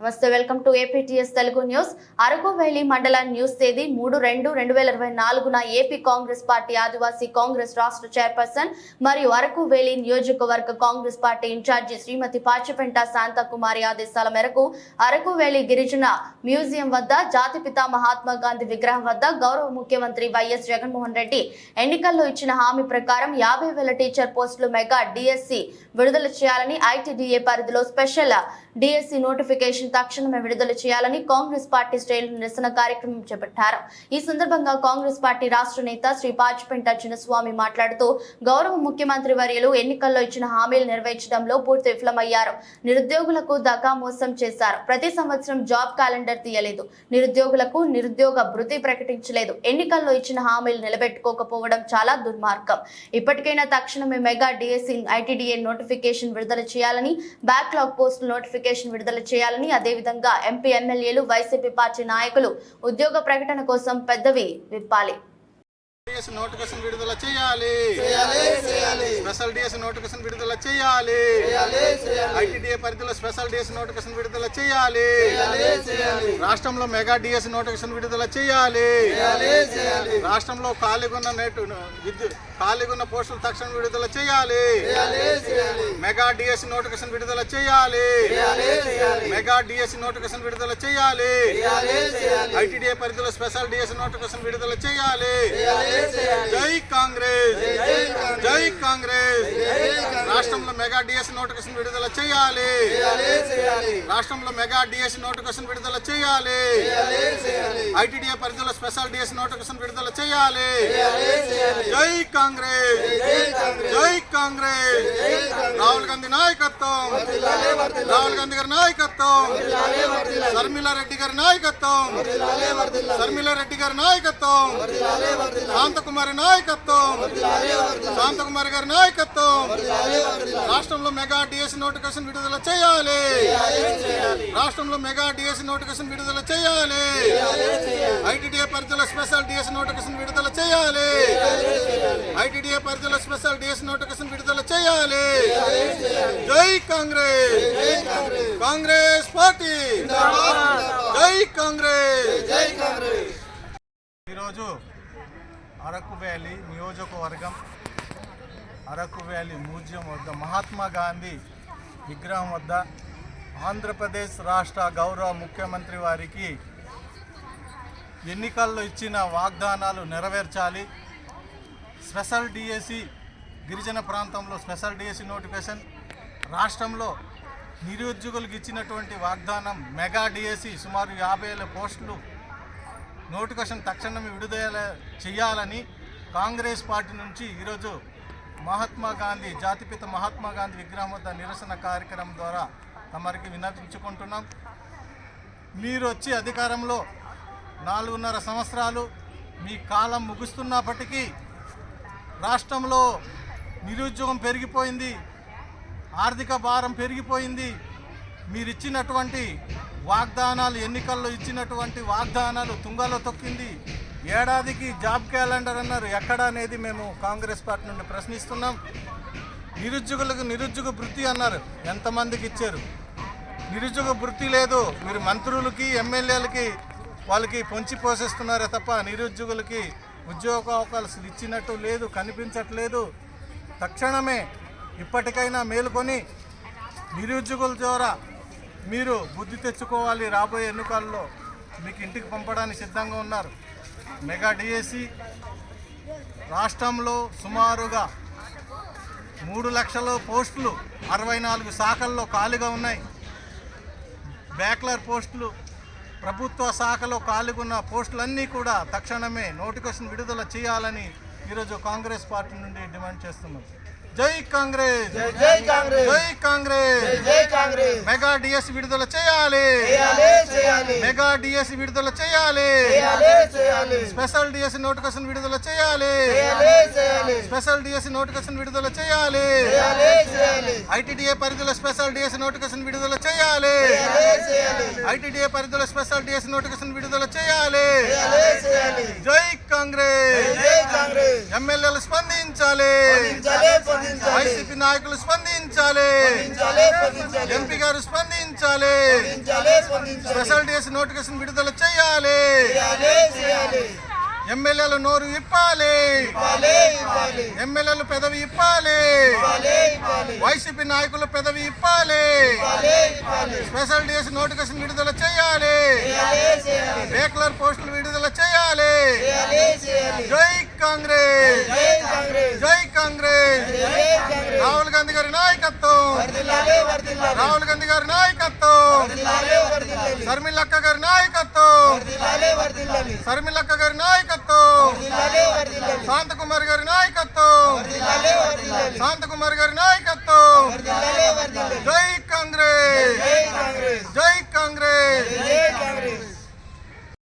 నమస్తే welcome to APTS Telugu news. Araku valley మండల news తేదీ మూడు రెండు రెండు వేల ఇరవై నాలుగున ఏపీ కాంగ్రెస్ పార్టీ ఆదివాసీ కాంగ్రెస్ రాష్ట్ర చైర్పర్సన్ మరియు అరకు వ్యాలీ నియోజకవర్గ Congress party in charge Shrimati Pachipenta Shanthakumari ఆదేశాల మేరకు అరకు వ్యాలీ గిరిజన మ్యూజియం వద్ద జాతిపిత మహాత్మా గాంధీ విగ్రహం వద్ద గౌరవ ముఖ్యమంత్రి వైఎస్ జగన్మోహన్ రెడ్డి ఎన్నికల్లో ఇచ్చిన హామీ ప్రకారం యాభై వేల టీచర్ పోస్టులు మెగా డిఎస్సి విడుదల చేయాలని ఐటీడీఏ పరిధిలో స్పెషల్ డిఎస్సి నోటిఫికేషన్ తక్షణమే విడుదల చేయాలని కాంగ్రెస్ పార్టీ శ్రేణులు నిరసన కార్యక్రమం చేపట్టారు. ఈ సందర్భంగా కాంగ్రెస్ పార్టీ రాష్ట్ర నేత శ్రీ పాచిపెంట చిన్నస్వామి మాట్లాడుతూ గౌరవ ముఖ్యమంత్రి వర్యులు ఎన్నికల్లో ఇచ్చిన హామీలు నెరవేర్చడంలో పూర్తి విఫలమయ్యారు. నిరుద్యోగులకు దగా మోసం చేశారు. ప్రతి సంవత్సరం జాబ్ క్యాలెండర్ తీయలేదు. నిరుద్యోగులకు నిరుద్యోగ భృతి ప్రకటించలేదు. ఎన్నికల్లో ఇచ్చిన హామీలు నిలబెట్టుకోకపోవడం చాలా దుర్మార్గం. ఇప్పటికైనా తక్షణమే మెగా డిఎస్సి ఐటీడీఏ నోటిఫికేషన్ విడుదల చేయాలని బ్యాక్లాగ్ పోస్టులు నోటిఫికేషన్ విడుదల చేయాలని అదేవిధంగా ఎంపీ ఎమ్మెల్యేలు వైసీపీ పార్టీ నాయకులు ఉద్యోగ ప్రకటన కోసం పెద్దవి విప్పాలి. డిఎస్ నోటిఫికేషన్ విడుదల చేయాలి. స్పెషల్ డిఎస్ నోటిఫికేషన్ విడుదల చేయాలి. ఐటీడీఏ పరిధిలో స్పెషల్ డిఎస్ నోటిఫికేషన్ విడుదల చేయాలి. రాష్ట్రంలో మెగా డిఎస్ నోటిఫికేషన్ విడుదల చేయాలి. రాష్ట్రంలో ఖాళీగున్న నేటు విద్యుత్ ఖాళీగున్న పోస్టులు తక్షణం విడుదల చేయాలి. మెగా డిఎస్ నోటిఫికేషన్ విడుదల చేయాలి. మెగా డిఎస్ నోటిఫికేషన్ విడుదల చేయాలి. ఐటీడీఏ పరిధిలో స్పెషల్ డిఎస్ నోటిఫికేషన్ విడుదల చేయాలి. జై కాంగ్రెస్. జై కాంగ్రెస్. రాష్ట్రంలో మెగా డిఎస్ నోటిఫికేషన్ విడుదల చేయాలి. రాష్ట్రంలో మెగా డిఎస్ నోటిఫికేషన్ విడుదల చేయాలి. ఐటీడీఏ పరిధిలో స్పెషల్ డిఎస్ నోటిఫికేషన్ విడుదల చేయాలి. జై కాంగ్రెస్. జై కాంగ్రెస్. రాహుల్ గాంధీ నాయకత్వం. రాహుల్ గాంధీ గారి నాయకత్వం. శర్మిలా రెడ్డి గారి నాయకత్వం. శర్మిలా రెడ్డి గారి నాయకత్వం. శాంతకుమారి నాయకత్వం. శాంతకుమారి గారి నాయకత్వం. రాష్ట్రంలో మెగా డిఎస్ నోటిఫికేషన్ విడుదల చేయాలి. రాష్ట్రంలో మెగా డిఎస్ నోటిఫికేషన్ విడుదల చేయాలి. ఐటీడీఏ పరిధిలో స్పెషల్ డిఎస్ నోటిఫికేషన్ విడుదల చేయాలి. ఐటీడీఏ పరిధిలో స్పెషల్ డిఎస్ నోటిఫికేషన్ విడుదల చేయాలి. జై కాంగ్రెస్. కాంగ్రెస్ పార్టీ. జై కాంగ్రెస్. ఈరోజు అరకు వ్యాలీ నియోజకవర్గం అరకు వ్యాలీ మ్యూజియం వద్ద మహాత్మా గాంధీ విగ్రహం వద్ద ఆంధ్రప్రదేశ్ రాష్ట్ర గౌరవ ముఖ్యమంత్రి వారికి ఎన్నికల్లో ఇచ్చిన వాగ్దానాలు నెరవేర్చాలి. స్పెషల్ డిఎసి గిరిజన ప్రాంతంలో స్పెషల్ డిఎసి నోటిఫికేషన్ రాష్ట్రంలో నిరుద్యోగులకు ఇచ్చినటువంటి వాగ్దానం మెగా డిఎసి సుమారు యాభై వేల పోస్టులు నోటిఫికేషన్ తక్షణమే విడుదల చేయాలని కాంగ్రెస్ పార్టీ నుంచి ఈరోజు మహాత్మా గాంధీ జాతిపిత మహాత్మా గాంధీ విగ్రహం వద్ద నిరసన కార్యక్రమం ద్వారా తమరికి విన్నవించుకుంటున్నాం. మీరు వచ్చి అధికారంలో నాలుగున్నర సంవత్సరాలు మీ కాలం ముగుస్తున్నప్పటికీ రాష్ట్రంలో నిరుద్యోగం పెరిగిపోయింది ఆర్థిక భారం పెరిగిపోయింది. మీరు ఇచ్చినటువంటి వాగ్దానాలు ఎన్నికల్లో ఇచ్చినటువంటి వాగ్దానాలు తుంగలో తొక్కింది. ఏడాదికి జాబ్ క్యాలెండర్ అన్నారు. ఎక్కడ అనేది మేము కాంగ్రెస్ పార్టీ నుండి ప్రశ్నిస్తున్నాం. నిరుద్యోగులకు నిరుద్యోగ వృత్తి అన్నారు. ఎంతమందికి ఇచ్చారు? నిరుద్యోగ వృత్తి లేదు. మీరు మంత్రులకి ఎమ్మెల్యేలకి వాళ్ళకి పొంచి పోషిస్తున్నారే తప్ప నిరుద్యోగులకి ఉద్యోగ అవకాశాలు ఇచ్చినట్టు లేదు కనిపించట్లేదు. తక్షణమే ఇప్పటికైనా మేలుకొని నిరుద్యోగుల ద్వారా మీరు బుద్ధి తెచ్చుకోవాలి రాబోయే ఎన్నికల్లో. మీకు ఇంటికి పంపడానికి సిద్ధంగా ఉన్నారు. మెగా డిఎస్సి రాష్ట్రంలో సుమారుగా మూడు లక్షల పోస్టులు అరవై నాలుగు శాఖల్లో ఖాళీగా ఉన్నాయి. బ్యాక్లర్ పోస్టులు ప్రభుత్వ శాఖలో ఖాళీగా ఉన్న పోస్టులన్నీ కూడా తక్షణమే నోటిఫికేషన్ విడుదల చేయాలని ఈరోజు కాంగ్రెస్ పార్టీ నుండి డిమాండ్ చేస్తున్నాం. జై కాంగ్రెస్. జై కాంగ్రెస్. జై కాంగ్రెస్. జై కాంగ్రెస్. మెగా డిఎస్ విడుదల చేయాలి. చేయాలి చేయాలి. మెగా డిఎస్ విడుదల చేయాలి. చేయాలి చేయాలి. స్పెషల్ డిఎస్ నోటిఫికేషన్ విడుదల చేయాలి. చేయాలి చేయాలి. స్పెషల్ డిఎస్ నోటిఫికేషన్ విడుదల చేయాలి. చేయాలి చేయాలి. ఐటీడీఏ పరిధిలో స్పెషల్ డిఎస్ నోటిఫికేషన్ విడుదల చేయాలి. చేయాలి చేయాలి. ఐటీడీఏ పరిధిలో స్పెషల్ డిఎస్ నోటిఫికేషన్ విడుదల చేయాలి. చేయాలి చేయాలి. జై కాంగ్రెస్. జై కాంగ్రెస్. ఎమ్మెల్యేలు స్పందించాలి. వైసీపీ నాయకులు స్పందించాలి. ఎంపీ గారు స్పందించాలి. స్పెషల్ డిఎస్ నోటిఫికేషన్ విడుదల చేయాలి. ఎమ్మెల్యేలు నోరు ఇప్పాలి. ఎమ్మెల్యేలు పెదవి ఇప్పాలి. వైసీపీ నాయకులు పెదవి ఇప్పాలి. స్పెషల్ డిఎస్ నోటిఫికేషన్ విడుదల చేయాలి. బేక్లర్ పోస్టులు విడుదల చేయాలి. జై కాంగ్రెస్! జై కాంగ్రెస్! రాహుల్ గాంధీ గారి నాయకత్వం! రాహుల్ గాంధీ గారి నాయకత్వం! శర్మిలక్క గారి నాయకత్వం! శర్మిలక్క గారి నాయకత్వం! శాంతకుమార్ గారి నాయకత్వం!